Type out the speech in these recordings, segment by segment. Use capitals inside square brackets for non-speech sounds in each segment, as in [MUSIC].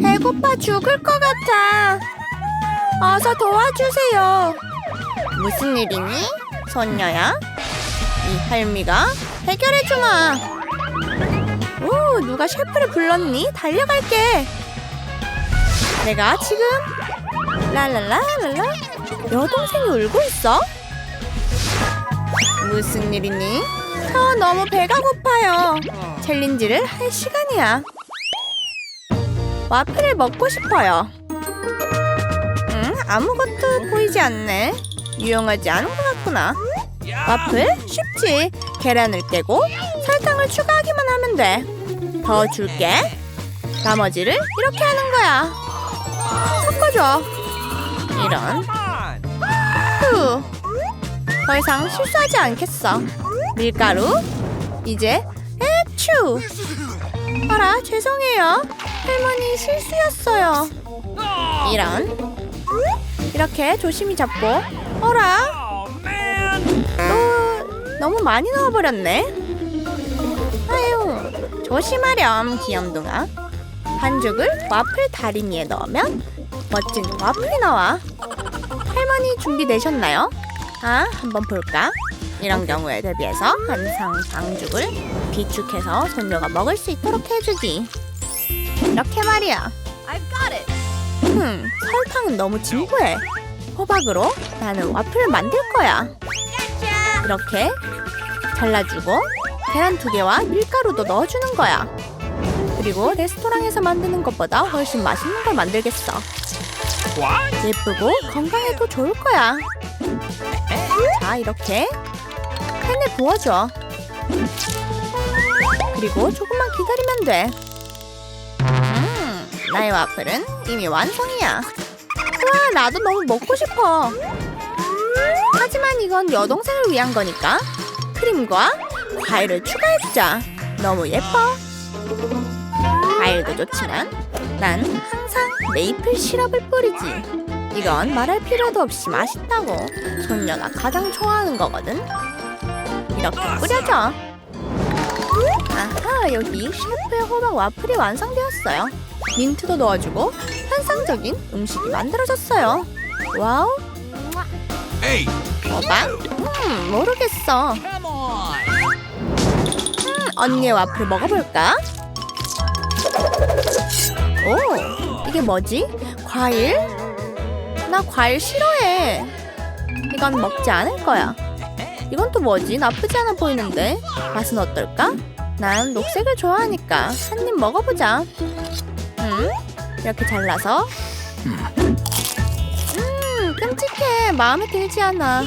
배고파 죽을 것 같아. 어서 도와주세요. 무슨 일이니? 손녀야? 이 할미가 해결해주마. 오, 누가 셰프를 불렀니? 달려갈게. 내가 지금 랄랄라랄라 여동생이 울고 있어? 무슨 일이니? 아, 너무 배가 고파요. 챌린지를 할 시간이야. 와플을 먹고 싶어요. 음, 아무것도 보이지 않네. 유용하지 않은 것 같구나. 와플? 쉽지. 계란을 깨고 설탕을 추가하기만 하면 돼. 더 줄게. 나머지를 이렇게 하는 거야. 섞어줘. 이런. 후. 더 이상 실수하지 않겠어. 밀가루. 이제 애추. 어라, 죄송해요. 할머니 실수였어요. 이런. 이렇게 조심히 잡고. 어라! 또 너무 많이 넣어버렸네. 아유, 조심하렴, 귀염둥아. 반죽을 와플 다리미에 넣으면 멋진 와플이 나와. 할머니 준비되셨나요? 아, 한번 볼까? 이런 경우에 대비해서 항상 반죽을 비축해서 손녀가 먹을 수 있도록 해주지. 이렇게 말이야. 흠, 설탕은 너무 진부해. 호박으로 나는 와플을 만들 거야. 이렇게 잘라주고 계란 두 개와 밀가루도 넣어주는 거야. 그리고 레스토랑에서 만드는 것보다 훨씬 맛있는 걸 만들겠어. 예쁘고 건강에도 좋을 거야. 자, 이렇게 팬에 부어줘. 그리고 조금만 기다리면 돼. 음, 나의 와플은 이미 완성이야. 와, 나도 너무 먹고 싶어. 하지만 이건 여동생을 위한 거니까 크림과 과일을 추가해주자. 너무 예뻐. 과일도 좋지만 난 항상 메이플 시럽을 뿌리지. 이건 말할 필요도 없이 맛있다고 손녀가 가장 좋아하는 거거든. 이렇게 뿌려줘. 아하, 여기 셰프의 호박 와플이 완성되었어요. 민트도 넣어주고 환상적인 음식이 만들어졌어요. 와우! 호박? 음, 모르겠어. 음, 언니의 와플 먹어볼까? 오, 이게 뭐지? 과일? 나 과일 싫어해. 이건 먹지 않을 거야. 이건 또 뭐지? 나쁘지 않아 보이는데. 맛은 어떨까? 난 녹색을 좋아하니까 한 입 먹어보자. 음, 이렇게 잘라서. 음, 끔찍해. 마음에 들지 않아.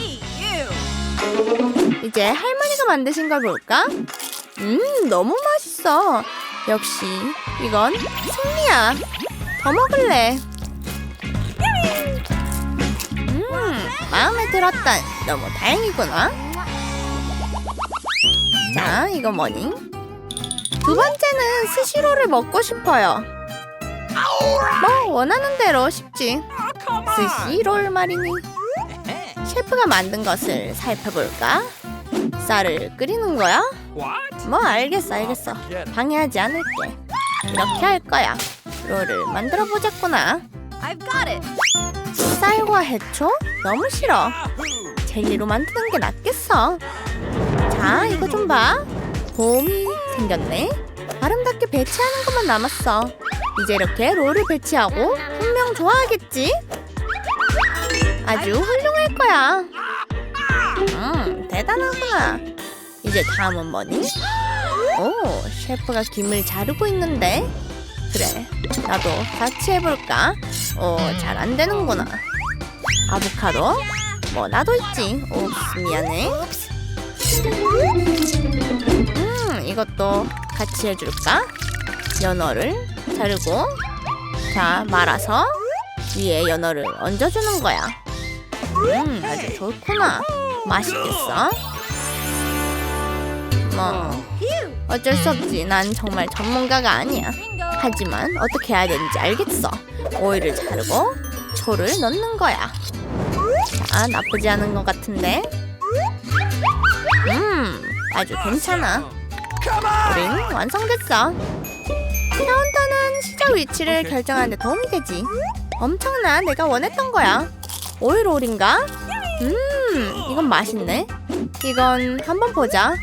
이제 할머니가 만드신 걸 볼까? 음, 너무 맛있어. 역시 이건 승리야. 더 먹을래. 음, 마음에 들었다. 너무 다행이구나. 자, 이거 뭐니? 두 번째는 스시로를 먹고 싶어요. 뭐 원하는 대로 쉽지. 스시롤 말이니. 셰프가 만든 것을 살펴볼까? 쌀을 끓이는 거야? 뭐 알겠어 알겠어 방해하지 않을게 이렇게 할 거야 롤을 만들어 보자꾸나. 쌀과 해초? 너무 싫어! 젤리로 만드는 게 낫겠어 자 이거 좀봐 봄이 생겼네 아름답게 배치하는 것만 남았어 이제 이렇게 롤을 배치하고 분명 좋아하겠지? 아주 훌륭할 거야 음 대단하구나 이제 다음은 뭐니? 오 셰프가 김을 자르고 있는데 그래 나도 같이 해볼까? 오 잘 안 되는구나 아보카도 뭐 나도 있지 옵스 미안해 음 이것도 같이 해줄까? 연어를 자르고 자 말아서 위에 연어를 얹어주는 거야 음 아주 좋구나 맛있겠어? 뭐 어쩔 수 없지 난 정말 전문가가 아니야. 하지만 어떻게 해야 되는지 알겠어. 오이를 자르고 초를 넣는 거야. 자, 나쁘지 않은 것 같은데. 음, 아주 괜찮아. 우린 완성됐어. 카운터는 시작. 위치를 결정하는 데 도움이 되지. 엄청나, 내가 원했던 거야. 오일 오일인가? 음, 이건 맛있네. 이건 한번 보자.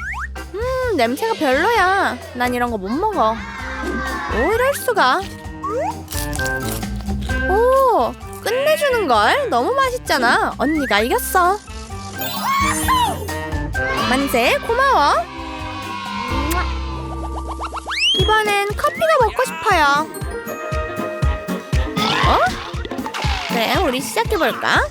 음, 냄새가 별로야. 난 이런 거 못 먹어. 오, 이럴 수가. 오, 끝내주는 걸. 너무 맛있잖아. 언니가 이겼어. 만세, 고마워. 이번엔 커피가 먹고 싶어요. 어? 그래, 우리 시작해볼까?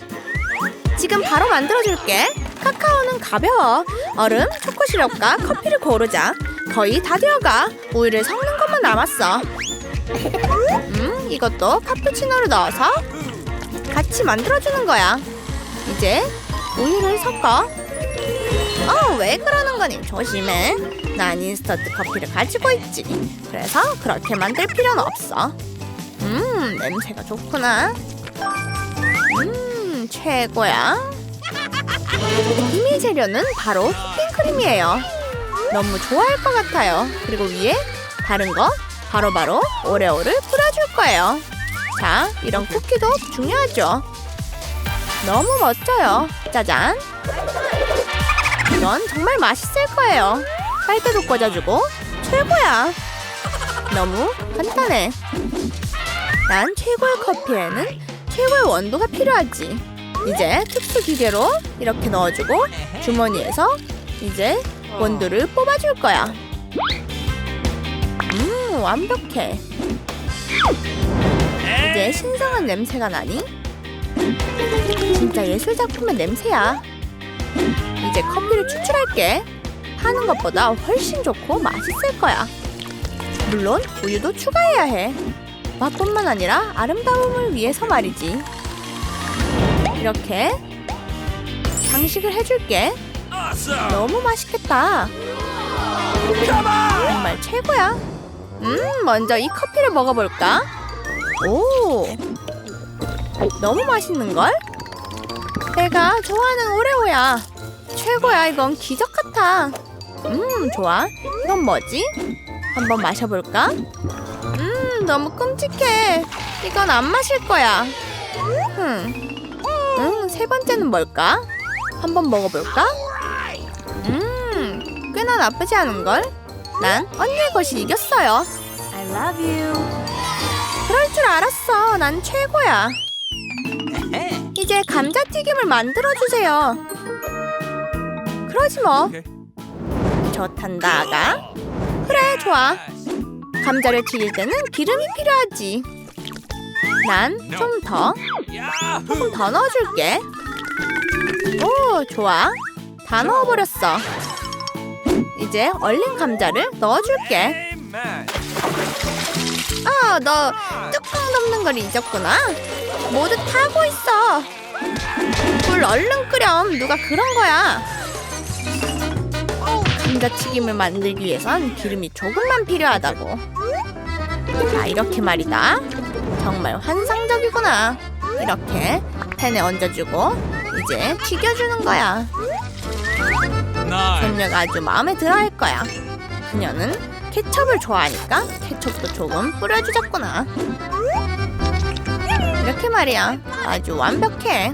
지금 바로 만들어줄게. 카카오는 가벼워. 얼음, 초코 시럽과 커피를 고르자. 거의 다 되어가. 우유를 섞는 것만 남았어. 음, 이것도 카푸치노를 넣어서 같이 만들어주는 거야. 이제 우유를 섞어. 어, 왜 그러는 거니? 조심해. 난 인스턴트 커피를 가지고 있지. 그래서 그렇게 만들 필요는 없어. 음, 냄새가 좋구나. 음, 최고야. 비밀 재료는 바로 휘핑크림이에요. 너무 좋아할 것 같아요. 그리고 위에 다른 거 바로 바로 오레오를 뿌려줄 거예요. 자, 이런 쿠키도 중요하죠. 너무 멋져요. 짜잔. 이건 정말 맛있을 거예요. 빨대도 꽂아주고 최고야. 너무 간단해. 난 최고의 커피에는 최고의 원도가 필요하지. 이제 특수 기계로 이렇게 넣어주고 주머니에서 이제 원두를 뽑아줄 거야. 음, 완벽해. 이제 신선한 냄새가 나니? 진짜 예술 작품의 냄새야. 이제 커피를 추출할게. 파는 것보다 훨씬 좋고 맛있을 거야. 물론 우유도 추가해야 해. 맛뿐만 아니라 아름다움을 위해서 말이지. 이렇게 장식을 해줄게. 너무 맛있겠다. 정말 최고야. 음, 먼저 이 커피를 먹어볼까? 오, 너무 맛있는 걸? 내가 좋아하는 오레오야. 최고야. 이건 기적 같아. 음, 좋아. 이건 뭐지? 한번 마셔볼까? 음, 너무 끔찍해. 이건 안 마실 거야. 음, 음, 세 번째는 뭘까? 한번 먹어볼까? 음, 꽤나 나쁘지 않은 걸. 난 언니의 것이 이겼어요. I love you. 그럴 줄 알았어. 난 최고야. [LAUGHS] 이제 감자튀김을 만들어 주세요. 그러지 뭐. 좋단다, 아가. 그래, 좋아. 감자를 튀길 때는 기름이 필요하지. 난 좀 더. 조금 더 넣어줄게. 오, 좋아. 다 넣어버렸어. 이제 얼린 감자를 넣어줄게. 아, 너 뚜껑 덮는 걸 잊었구나. 모두 타고 있어. 물 얼른 끓여. 누가 그런 거야. 감자튀김을 만들기 위해선 기름이 조금만 필요하다고. 자, 이렇게 말이다. 정말 환상적이구나. 이렇게 팬에 얹어주고 이제 튀겨주는 거야. 분명 아주 마음에 들어 할 거야. 그녀는 케첩을 좋아하니까 케첩도 조금 뿌려주자꾸나. 이렇게 말이야. 아주 완벽해.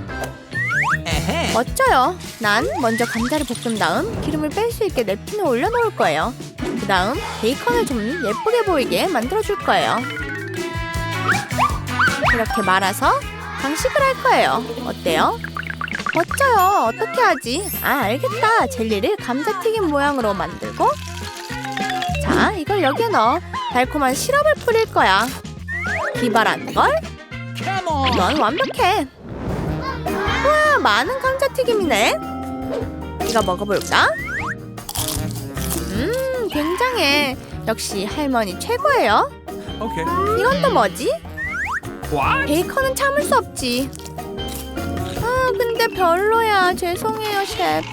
멋져요. 난 먼저 감자를 볶은 다음 기름을 뺄 수 있게 냅킨에 올려놓을 거예요. 그 다음 베이컨을 좀 예쁘게 보이게 만들어줄 거예요. 이렇게 말아서 장식을 할 거예요. 어때요? 멋져요. 어떻게 하지? 아, 알겠다. 젤리를 감자튀김 모양으로 만들고 자, 이걸 여기에 넣어 달콤한 시럽을 뿌릴 거야. 기발한 걸? 넌 완벽해. 많은 감자튀김이네. 이거 먹어볼까? 음, 굉장해. 역시 할머니 최고예요. Okay. 이건 또 뭐지? 베이컨은 참을 수 없지. 아, 근데 별로야. 죄송해요, 셰프.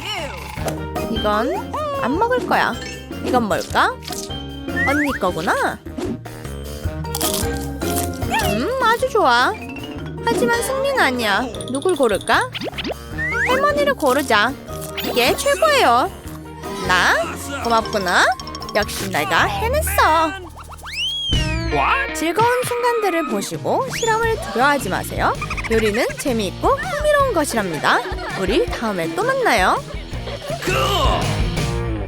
이건 안 먹을 거야. 이건 뭘까? 언니 거구나. 음, 아주 좋아. 하지만 승리는 아니야. 누굴 고를까? 할머니를 고르자. 이게 최고예요. 나? 고맙구나. 역시 내가 해냈어. 즐거운 순간들을 보시고 실험을 두려워하지 마세요. 요리는 재미있고 흥미로운 것이랍니다. 우리 다음에 또 만나요.